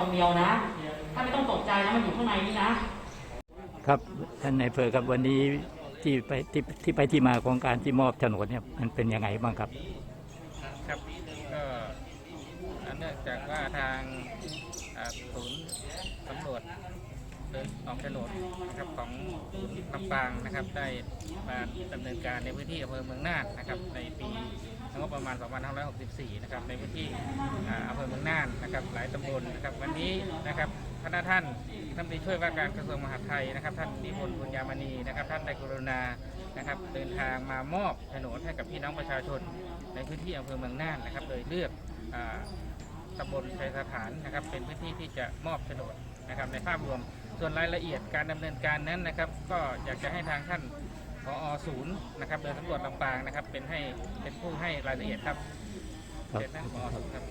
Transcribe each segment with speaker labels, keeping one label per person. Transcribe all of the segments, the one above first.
Speaker 1: ซองเดียวนะ ถ้านไม่ต้องตกใจนะมันอยู่ข้างในนี่นะ
Speaker 2: ครับท่านนายอำเภอครับวันนี้ที่ไปที่ที่ไปที่มาของการที่มอบโฉนดเนี่ยมันเป็นยังไงบ้างครับ
Speaker 3: ครับก็อันเนื่องจากว่าทางอ่าศูนย์สำรวจเดินออกโฉนดนะครับของลำปางนะครับ ได้มาดำเนินการในพื้นที่อำเภอเมืองน่านนะครับ ในปี งบประมาณ 2564 นะครับ ในพื้นที่อำเภอเมืองน่านนะครับ หลายตำบลนะครับ วันนี้นะครับคณะท่านท่านผู้ช่วยว่าการกระทรวงมหาดไทยนะครับ ท่านนิพนธ์บุญญามณีนะครับ ท่านได้กรุณานะครับ เดินทางมามอบโฉนดให้กับพี่น้องประชาชน ในพื้นที่อำเภอเมืองน่านนะครับ โดยเลือกตำบลชัยสถานนะครับ เป็นพื้นที่ที่จะมอบโฉนดนะครับ ในภาพรวม ส่วนรายละเอียดการดำเนินการนั้นนะครับ ก็อยากจะให้ทางท่าน พอศูนย์นะครับเดินสำรวจลำปางนะครับ เป็นให้เป็นผู้ให้รายละเอียดครับ
Speaker 2: ครับ
Speaker 3: เชิญท่านพอศูนย์ครับ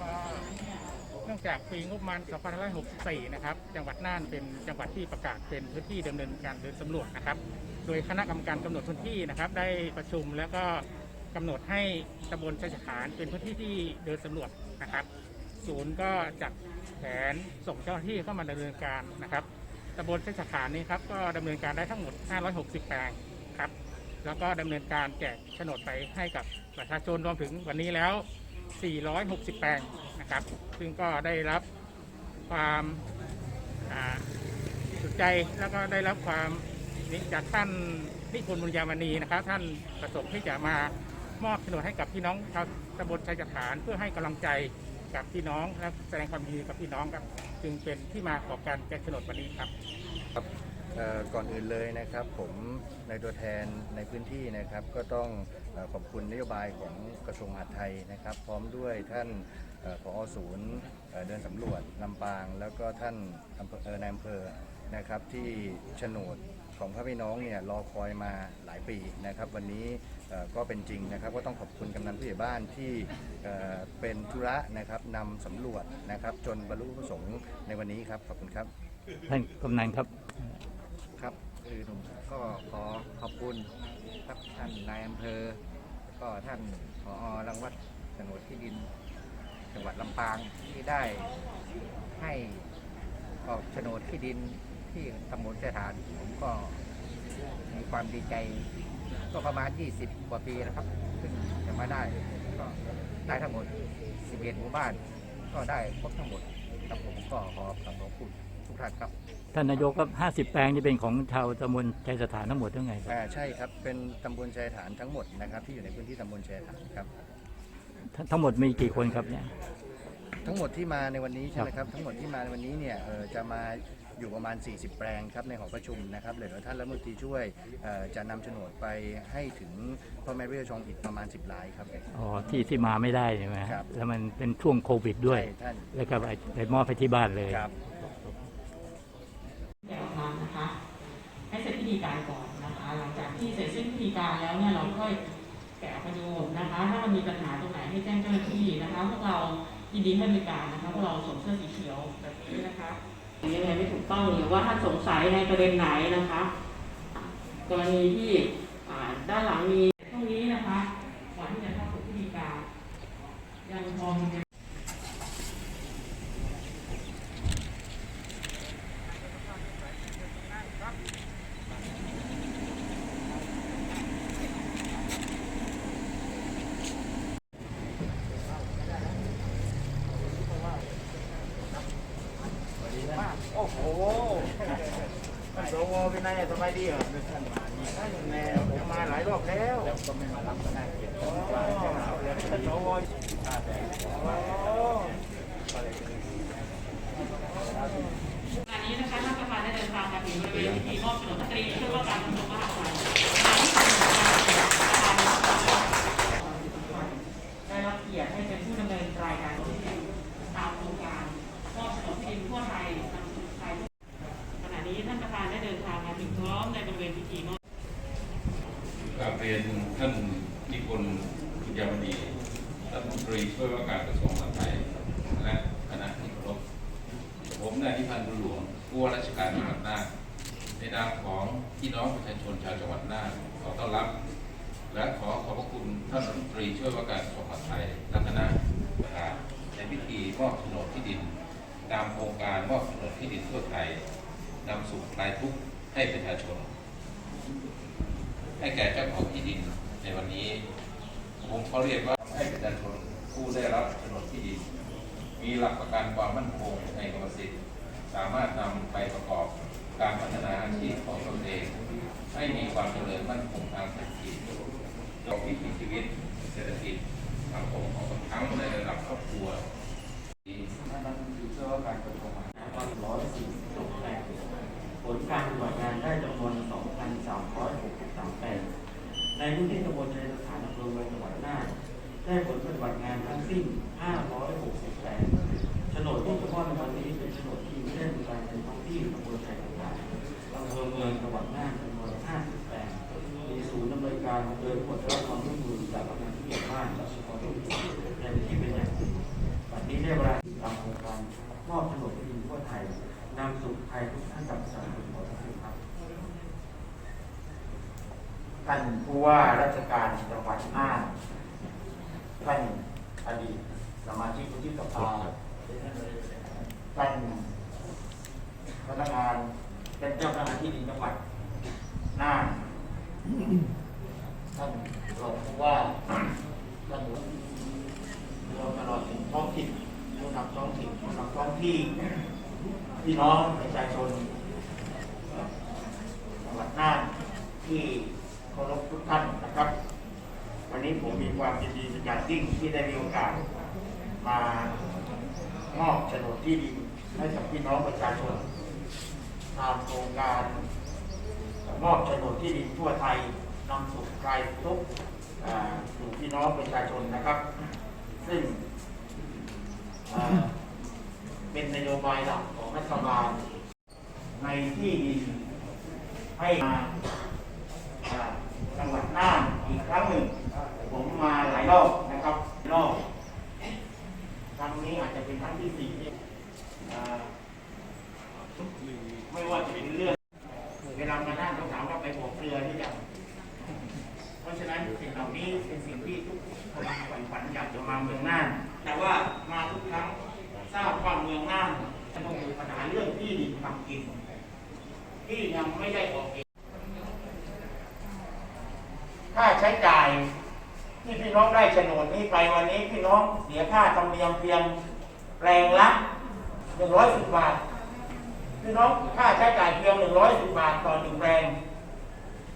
Speaker 4: ก็เนื่องจากปีงบประมาณ 2564 นะครับ จังหวัดน่านเป็นจังหวัดที่ประกาศเป็นพื้นที่ดำเนินการเดินสำรวจนะครับ โดยคณะกรรมการกำหนดพื้นที่นะครับ ได้ประชุมแล้วก็กำหนดให้ตำบลชัยสถานเป็นพื้นที่ที่เดินสำรวจนะครับ ศูนย์ก็จัดแผนส่งเจ้าหน้าที่เข้ามาดำเนินการนะครับ ตำบลชัยสถานนี้ครับก็ดำเนินการได้ทั้งหมด 560 แปลงครับแล้วก็ดำเนินการแจกโฉนดไปให้กับประชาชนรวมถึงวันนี้แล้ว 460 แปลงนะครับ ซึ่งก็ได้รับความสุดใจแล้วก็ได้รับความนิจากท่านนิพนธ์บุญญามณีนะครับ ท่านประสงค์ที่จะมามอบโฉนดให้กับพี่น้องชาวตำบลชัยสถานเพื่อให้กำลังใจ กับพี่น้องและแสดงความยินดีกับพี่น้องครับ จึงเป็นที่มาของการแจกโฉนดวันนี้ครับ
Speaker 5: เอ่อก่อนอื่นเลยนะครับ ผมในตัวแทนในพื้นที่นะครับ ก็ต้องขอบคุณนโยบายของกระทรวงมหาดไทยนะครับ พร้อมด้วยท่านผอศูนย์เดินสำรวจลำปาง แล้วก็ท่านอำเภอนายอำเภอนะครับที่โฉนดของพระพี่น้องเนี่ยรอคอยมาหลายปีนะครับ วันนี้ ก็เป็นจริงนะครับก็ต้องขอบคุณกำนันผู้ใหญ่บ้านที่เอ่อเป็นธุระนะครับนำสำรวจนะครับ จนบรรลุประสงค์ในวันนี้ครับขอบคุณครับ
Speaker 2: ท่านกำนันครับ
Speaker 6: ครับคือผมก็ขอขอบคุณครับท่านนายอำเภอแล้วก็ท่านผอรังวัดโฉนดที่ดิน จังหวัดลำปางที่ได้ให้ออกโฉนดที่ดินที่ตำบลเสถาน ผมก็มีความดีใจ ก็ประมาณ 20 กว่าปีนะครับซึ่งจะมาได้ก็ได้ทั้งหมด 11 หมู่บ้าน ก็ได้ครบทั้งหมดครับผมก็ขอขอบคุณทุกท่านครับ
Speaker 2: ท่านนายกครับ 50 แปลงนี่เป็นของชาวตำบลชัยสถานทั้งหมดทั้งไงครับ
Speaker 5: อ่าใช่ครับ เป็นตำบลชายฐานทั้งหมดนะครับ ที่อยู่ในพื้นที่ตำบลชายฐานครับ
Speaker 2: ทั้งทั้งหมดมีกี่คนครับเนี่ย
Speaker 5: ทั้งหมดที่มาในวันนี้ใช่ไหมครับ ทั้งหมดที่มาในวันนี้เนี่ยเอ่อจะมา อยู่ประมาณ 40 แปลงครับในหอประชุมนะครับเหลือท่านรัฐมนตรีช่วยเอ่อจะนำโฉนดไปให้ถึงพ่อแม่พี่น้องชองอีกประมาณ 10รายครับ
Speaker 2: อ๋อที่ที่มาไม่ได้ใช่ไหม
Speaker 5: ครับ
Speaker 2: แล้วมันเป็นช่วงโควิดด้วย
Speaker 5: ใช่ท่าน
Speaker 2: แล้วก็ไปไปมอบไปที่บ้านเลย
Speaker 5: ครับ
Speaker 1: แกะออกมานะคะ ให้เสร็จพิธีการก่อนนะคะ หลังจากที่เสร็จสิ้นพิธีการแล้วเนี่ยเราค่อยแกะออกมาดูนะคะ ถ้ามันมีปัญหาตรงไหนให้แจ้งเจ้าหน้าที่นะคะพวกเรายินดีให้บริการนะคะพวกเราสวมเสื้อสีเขียวแบบนี้นะคะ ยังไงไม่ถูกต้องหรือว่าท่านสงสัยในประเด็นไหนนะคะ กรณีที่ด้านหลังมีตรงนี้นะคะก่อนที่จะเข้าสู่พิธีการ ยังพอมี
Speaker 4: โอ้โหท่านสวเป็นไง สบายดีเหรอท่านมาท่านแม่มาหลายรอบแล้วแล้วก็ไม่มารับก็ได้ท่านสวโอ้
Speaker 1: งานนี้นะคะท่านประธานได้เดินทางมาถึงบริเวณพิธีมอบโฉนมตรีเพื่อว่าการกระทรวงมหาดไทยได้รับเกียรติให้เป็นผู้ดำเนินรายการที่ดินตามโครงการมอบโฉนดที่ดินทั่วไทยนำสู่ไทยขณะนี้ท่านประธานได้เดินทางมาถึงพร้อมในบริเวณพิธีมอบ
Speaker 7: กราบเรียนท่านนิพนธ์บุญยามณีรัฐมนตรีช่วยว่าการกระทรวงมหาดไทย และคณะที่เคารพ ผมนายนิพันธ์บุญหลวงผู้ว่าราชการจังหวัดน่านในนามของพี่น้องประชาชนชาวจังหวัดน่านขอต้อนรับ และขอขอบพระคุณท่านรัฐมนตรีช่วยว่าการกระทรวงมหาดไทยและคณะประธานในพิธีมอบโฉนดที่ดิน ตามโครงการมอบโฉนดที่ดินทั่วไทยนำสู่คลายทุกข์ให้ประชาชน ให้แก่เจ้าของที่ดินในวันนี้ผมเขาเรียกว่าให้ประชาชนผู้ได้รับโฉนดที่ดิน มีหลักประกันความมั่นคงในกรรมสิทธิ์ สามารถนำไปประกอบการพัฒนาอาชีพของตนเอง ให้มีความเจริญมั่นคงทางเศรษฐกิจต่อวิถีชีวิตเศรษฐกิจสังคมของทั้งในระดับครอบครัว
Speaker 8: ผลการปฏิบัติงานได้จำนวน 2,363แปลงในพื้นที่ตำบลชัยสถานอำเภอเมืองจังหวัดน่านได้ผลปฏิบัติงานทั้งสิ้น 560แปลงโฉนดที่เฉพาะในวันนี้เป็นโฉนดที่ไม่ได้ดูการในท้องที่ตำบลชัยสถานอำเภอเมืองจังหวัดน่านจำนวน50แปลงมีศูนย์ดำเนิน การโดยผลรับความร่วมมือจากกำนันผู้ใหญ่บ้านและสปอร์ตในพื้นที่เป็นอย่างดีวันนี้ได้เวลาตามโครงการมอบโฉนที่ดินทั่วไทยนำสู่ไทยทุกท่านกับประชาชนขอขอบคุณครับท่านผู้ว่าราชการจังหวัดน่านท่านอดีตสมาชิกวุฒิสภาท่านพนักงานเป็นเจ้าพนักงาที่ดินจังหวัดน่าน ท่านรองผู้ว่าท่านรวมตลอดถึงท้องถิ่นผู้นำท้องถิ่นผู้นำท้องที่พี่น้องประชาชนจังหวัดน่านที่เคารพทุกท่านนะครับ วันนี้ผมมีความยินดีเป็นอย่างยิ่งที่ได้มีโอกาสมามอบโฉนดที่ดินให้กับพี่น้องประชาชนตามโครงการมอบโฉนดที่ดินทั่วไทย นำสู่คลายทุกข์อ่าสู่พี่น้องประชาชนนะครับ ซึ่งเป็นนโยบายหลักของรัฐบาล ในที่ดินให้มาจังหวัดน่านอีกครั้งหนึ่ง ผมมาหลายรอบนะครับรอบครั้งนี้อาจจะเป็นครั้งที่สี่ไม่ว่าจะเป็นเรื่อง เวลามานั่งต้องถามว่าไปบอกเรือหรือยัง ราะฉะนั้นสิ่งเหล่านี้เป็นสิ่งที่ทุกคนใฝ่ฝันอยากจะมาเมืองน่าน แต่ว่ามาทุกครั้งทราบว่าเมืองน่านจะต้องมีปัญหาเรื่องที่ดินทำกิน ที่ยังไม่ได้ออกเองค่าใช้จ่ายที่พี่น้องได้โฉนดนี้ไปวันนี้พี่น้องเสียค่าธรรมเนียมเพียงแปลงละหนึ่งร้อยสิบบาท พี่น้องค่าใช้จ่ายเพียงหนึ่งร้อยสิบบาทต่อหนึ่งแปลง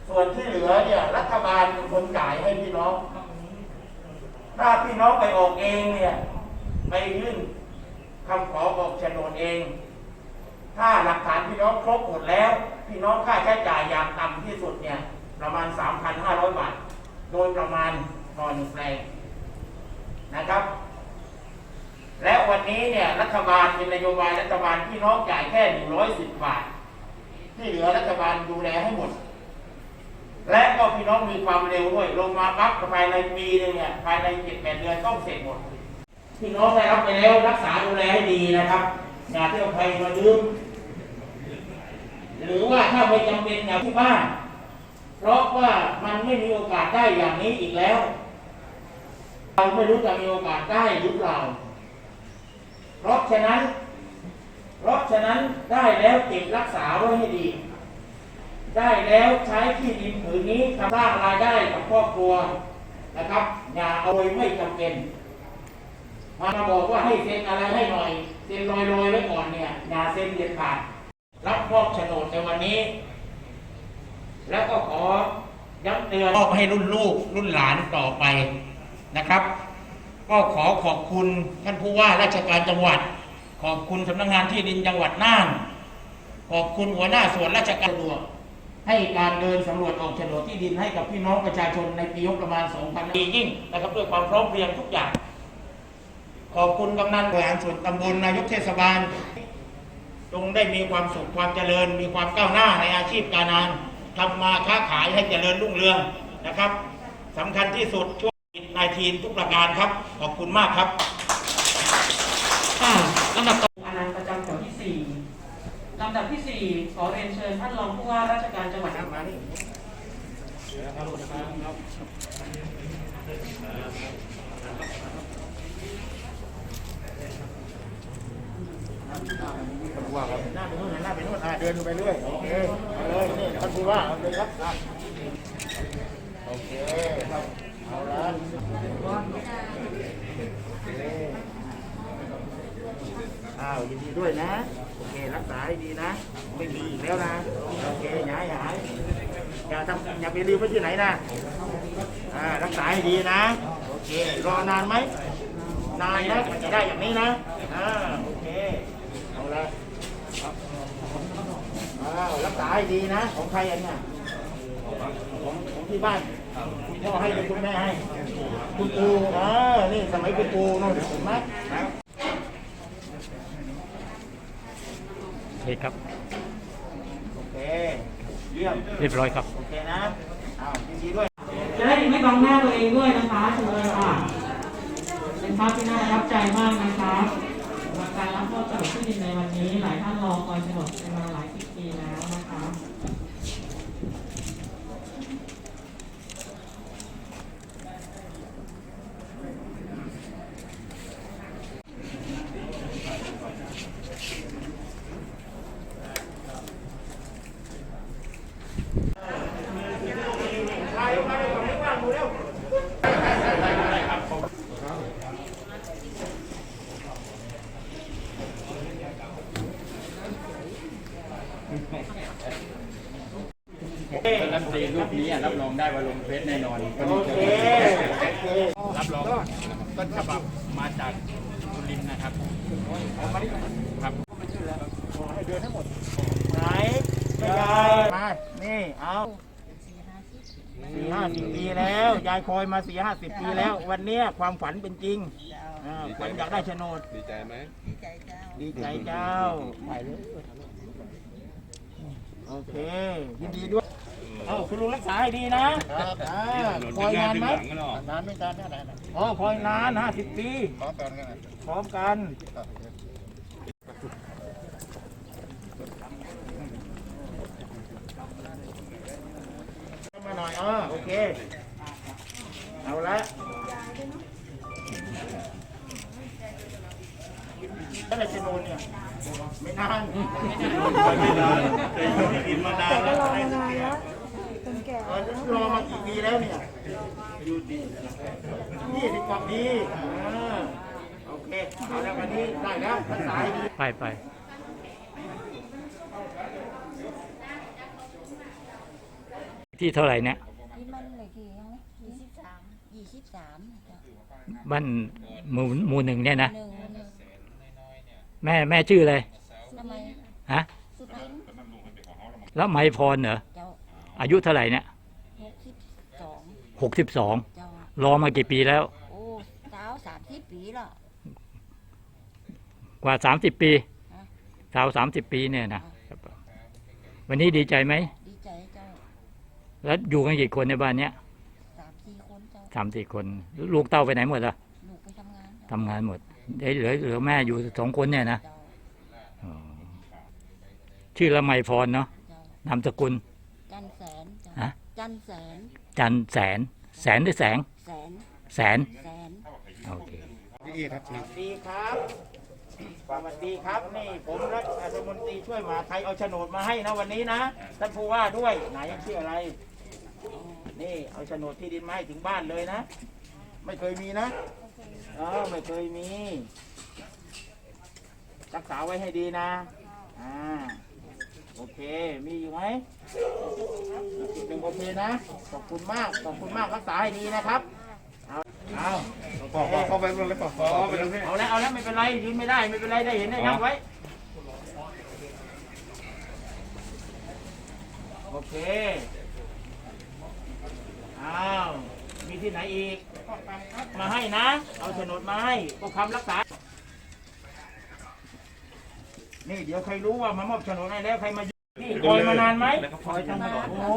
Speaker 8: ส่วนที่เหลือเนี่ย รัฐบาลเป็นคนจ่ายให้พี่น้อง ถ้าพี่น้องไปออกเองเนี่ย ไปยื่นคำขอออกโฉนดเอง ถ้าหลักฐานพี่น้องครบหมดแล้ว พี่น้องค่าใช้จ่ายอย่างต่ำที่สุดเนี่ย ประมาณ 3,500 บาท โดยประมาณต่อหนึ่งแปลงนะครับ และวันนี้เนี่ยรัฐบาลเป็นนโยบายรัฐบาลพี่น้องจ่ายแค่ 110 บาท ที่เหลือรัฐบาลดูแลให้หมด และก็พี่น้องมีความเร็วด้วย ลงมาปั๊บภายในปีหนึงเนี่ยภายในเจ็ดแปดเดือนต้องเสร็จหมด พี่น้องได้รับไปแล้วรักษาดูแลให้ดีนะครับอย่าเที่ยวใครมายืมหรือว่าถ้าไม่จำเป็นอย่าที่บ้าน เพราะว่ามันไม่มีโอกาสได้อย่างนี้อีกแล้ว เราไม่รู้จะมีโอกาสได้หรือเปล่า เพราะฉะนั้น เพราะฉะนั้นได้แล้วเก็บรักษาไว้ให้ดี ได้แล้วใช้ที่ดินผืนนี้ทำสร้างรายได้กับครอบครัวนะครับอย่าเอาโดยไม่จำเป็นมาบอกว่าให้เซ็นอะไรให้หน่อยเซ็นลอยๆไว้ก่อนเนี่ยอย่าเซ็นเด็ดขาดรับมอบโฉนดในวันนี้ แล้วก็ขอย้ำเตือนมอบให้รุ่นลูกรุ่นหลานต่อไปนะครับ ก็ขอขอบคุณท่านผู้ว่าราชการจังหวัด ขอบคุณสำนักงานที่ดินจังหวัดน่านขอบคุณหัวหน้าส่วนราชการสะดวก ให้การเดินสำรวจออกโฉนดที่ดินให้กับพี่น้องประชาชนในปีงบประมาณ 2,000ปียิ่งนะครับด้วยความพร้อมเพรียงทุกอย่าง ขอบคุณกำนันบริหารส่วนตำบลนายกเทศบาลจงได้มีความสุขความเจริญ มีความก้าวหน้าในอาชีพการงานทำมาค้าขายให้เจริญรุ่งเรืองนะครับสำคัญที่สุดช่วงนายทีนทุกประการครับ ขอบคุณมากครับลำดับต่อ
Speaker 1: อนันต์ประจำแถวที่สี่ ลำดับที่สี่ขอเรียนเชิญท่านรองผู้ว่าราชการจังหวัด
Speaker 4: มานี่
Speaker 8: ผู้ว่าครับหน้าไปนู่นหน้าไปนู่นอ่าเดินไปเรื่อยโอเคเอาเลยนี่ท่านผู้ว่าเอาเลยครับอะโอเคครับเอาละอ้าวยินดีด้วยนะ โอเค รักษาให้ดีนะ ไม่มีอีกแล้วนะ โอเคอย่าให้หาย อย่าทำอย่าไปรีบไว้ที่ไหนนะ อ่า รักษาให้ดีนะ โอเค รอนานไหม นานนะมันจะได้อย่างนี้นะ อ่า โอเค เอาละอ้าวรักษาให้ดีนะ ของใครอันเนี้ยของของที่บ้านคุณพ่อให้หรือคุณแม่ให้ คุณปูอ่านี่สมัยคุณปูนู่นเห็นไหม
Speaker 2: โอเคครับ
Speaker 8: โอเค เยี่ยม
Speaker 2: เรียบร้อยครับ
Speaker 8: โอเคนะอ้าวยินดีด้วย
Speaker 1: จะได้ไม่บังหน้าตัวเองด้วยนะคะเชิญเลยค่ะเป็นภาพที่น่าประทับใจมากนะคะสำหรับการรับมอบโฉนดที่ดินในวันนี้ หลายท่านรอคอยโฉนดกันมาหลายสิบปีแล้วนะคะ
Speaker 8: ใครมาในฝั่งนี้ว่างดูเร็วโอเค
Speaker 3: รัฐมนตรีรูปนี้รับรองได้ว่าลงเฟซแน่นอน
Speaker 8: โอเคโอเค
Speaker 3: รับรองต้นฉบับมาจากสุรินทร์นะครับ
Speaker 8: เอามาดิ
Speaker 3: ครับ
Speaker 8: ขอให้เดินให้หมดไหนไม่ยายมานี่เอาสี่ห้าสิบปีแล้วยายคอยมาสี่ห้าสิบปีแล้ว วันเนี้ยความฝันเป็นจริงอ่าฝันอยากได้โฉนด
Speaker 7: ดีใจไหม
Speaker 8: ดีใจเจ้าไปเลย โอเค ยินดีด้วย เอาคุณลุงรักษาให้ดีนะครับอ่าคอยนานไหมนานไม่นานเท่าไหร่อ๋อคอยนานห้าสิบปี พร้อมกันพร้อมกันมาหน่อยอ๋อโอเค เอาละถ้าเราจะโนนเนี่ย ไม่นานไม่นานกินมานานแล้ว
Speaker 9: รอนานแล้วคนแก่
Speaker 8: รอมากี่ปีแล้วเนี่ยอยู่ดียี่สิบกว่าปีอ่าโอเคเอาแล้ววันนี้ได้แล้วภาษาดี
Speaker 2: ไปไปที่เท่าไหร่เนี่ย
Speaker 9: นี่มันเลยกี่ยังยี่สิบสามยี่สิบสาม
Speaker 2: บ้านหมู่หมู่หนึ่งเนี่ยนะ
Speaker 9: หนึ่ง
Speaker 2: แม่แม่ชื่ออะไร
Speaker 9: ทำไม
Speaker 2: ฮะ
Speaker 9: สุดท้าย
Speaker 2: แล้วไมพรเหรอ
Speaker 9: เจ้า
Speaker 2: อายุเท่าไหร่เนี่ย
Speaker 9: หกสิบสอง
Speaker 2: หกสิบสอง
Speaker 9: เจ้าร
Speaker 2: อมากี่ปีแล้ว
Speaker 9: โอ้สาวสามสิบปีแล้ว
Speaker 2: กว่าสามสิบปี
Speaker 9: ฮะ
Speaker 2: สาวสามสิบปีเนี่ยนะวันนี้ดีใจไหม
Speaker 9: ดีใจเจ้า
Speaker 2: แล้วอยู่กันกี่คนในบ้านเนี้ย
Speaker 9: สามสี่คนเจ้า
Speaker 2: สามสี่คน ลูกเต้าไปไหนหมดล่ะ
Speaker 9: ลูกไปทำงาน
Speaker 2: ทำงานหมดได้ เหลือเหลือแม่อยู่สองคนเนี่ยนะ
Speaker 9: เจ้า
Speaker 2: อ๋อชื่อละไมพรเนาะ
Speaker 9: เจ้านา
Speaker 2: มสกุล
Speaker 9: จันแสนเจ้า
Speaker 2: ฮะ
Speaker 9: จันแสน
Speaker 2: จันแสน แสนหรือแสง
Speaker 9: แสน
Speaker 2: แสน
Speaker 9: แสน
Speaker 2: โอเค
Speaker 8: สวัสดีครับ สวัสดีครับ นี่ผมรัฐมนตรีช่วยมหาไทยเอาโฉนดมาให้นะวันนี้นะ ท่านผู้ว่าด้วย ไหนชื่ออะไร นี่เอาโฉนดที่ดินมาให้ถึงบ้านเลยนะ ไม่เคยมีนะเออไม่เคยมี รักษาไว้ให้ดีนะ อ่า โอเค มีอยู่ไหมหนึ่งโอเคนะ ขอบคุณมาก ขอบคุณมาก รักษาให้ดีนะครับ เอาเอาปอกเข้าไปเลยปอกเข้าไปเลยเอาแล้ว เอาแล้ว ไม่เป็นไร ยืนไม่ได้ ไม่เป็นไร ได้เห็นได้ยังไว้ โอเค อ้าว มีที่ไหนอีก มาให้นะ เอาโฉนดมาให้ก็คำรักษา นี่เดี๋ยวใครรู้ว่ามามอบโฉนดให้แล้วใครมานี่คอยมานานไหมคอยตั้งโอ้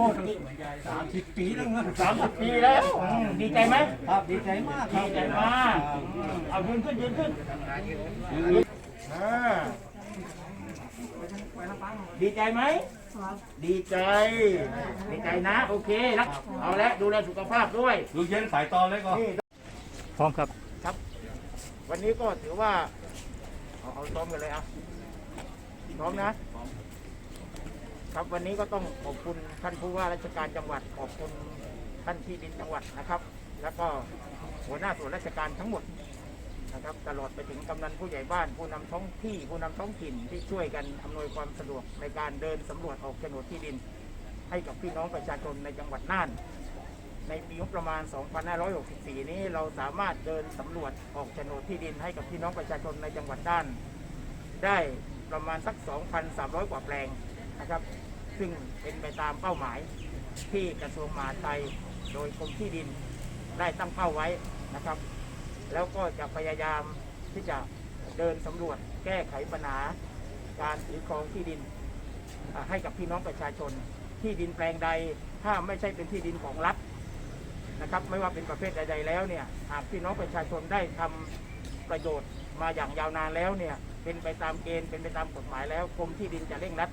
Speaker 8: สามสิบปีแล้วสามสิบปีแล้วอืมดีใจไหมครับดีใจมากดีใจมากอืมเอายืนขึ้นยืนขึ้นอ่าดีใจไหม ดีใจดีใจนะ โอเคแล้วเอาละดูแลสุขภาพด้วย
Speaker 7: ลูกเย็นสายตอนเลยก่อน
Speaker 8: นี่
Speaker 2: พร้อมครับ
Speaker 8: วันนี้ก็ถือว่า เอาเอาซ้อมกันเลยอะพร้อมนะ ครับวันนี้ก็ต้องขอบคุณท่านผู้ว่าราชการจังหวัดขอบคุณท่านที่ดินจังหวัดนะครับ แล้วก็หัวหน้าส่วนราชการทั้งหมด นะครับตลอดไปถึงกำนันผู้ใหญ่บ้านผู้นำท้องที่ผู้นำท้องถิ่นที่ช่วยกันอำนวยความสะดวกในการเดินสำรวจออกโฉนดที่ดิน ให้กับพี่น้องประชาชนในจังหวัดน่าน ในปีงบประมาณ 2564 นี้เราสามารถเดินสำรวจออกโฉนดที่ดินให้กับพี่น้องประชาชนในจังหวัดน่าน ได้ประมาณสัก 2,300 กว่าแปลงนะครับ ซึ่งเป็นไปตามเป้าหมายที่กระทรวงมหาดไทยโดยกรมที่ดินได้ตั้งเป้าไว้นะครับ แล้วก็จะพยายามที่จะเดินสำรวจแก้ไขปัญหา การถือครองที่ดินอ่าให้กับพี่น้องประชาชน ที่ดินแปลงใดถ้าไม่ใช่เป็นที่ดินของรัฐนะครับ ไม่ว่าเป็นประเภทใดๆแล้วเนี่ยหากพี่น้องประชาชนได้ทำประโยชน์มาอย่างยาวนานแล้วเนี่ยเป็นไปตามเกณฑ์เป็นไปตามกฎหมายแล้วกรมที่ดินจะเร่งรัด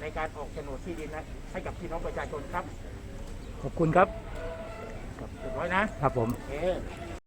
Speaker 8: ในการออกโฉนดที่ดินนะให้กับพี่น้องประชาชนครับ
Speaker 2: ขอบคุณครับ
Speaker 8: เรียบร้อยนะครับ
Speaker 2: ผม
Speaker 8: โอเค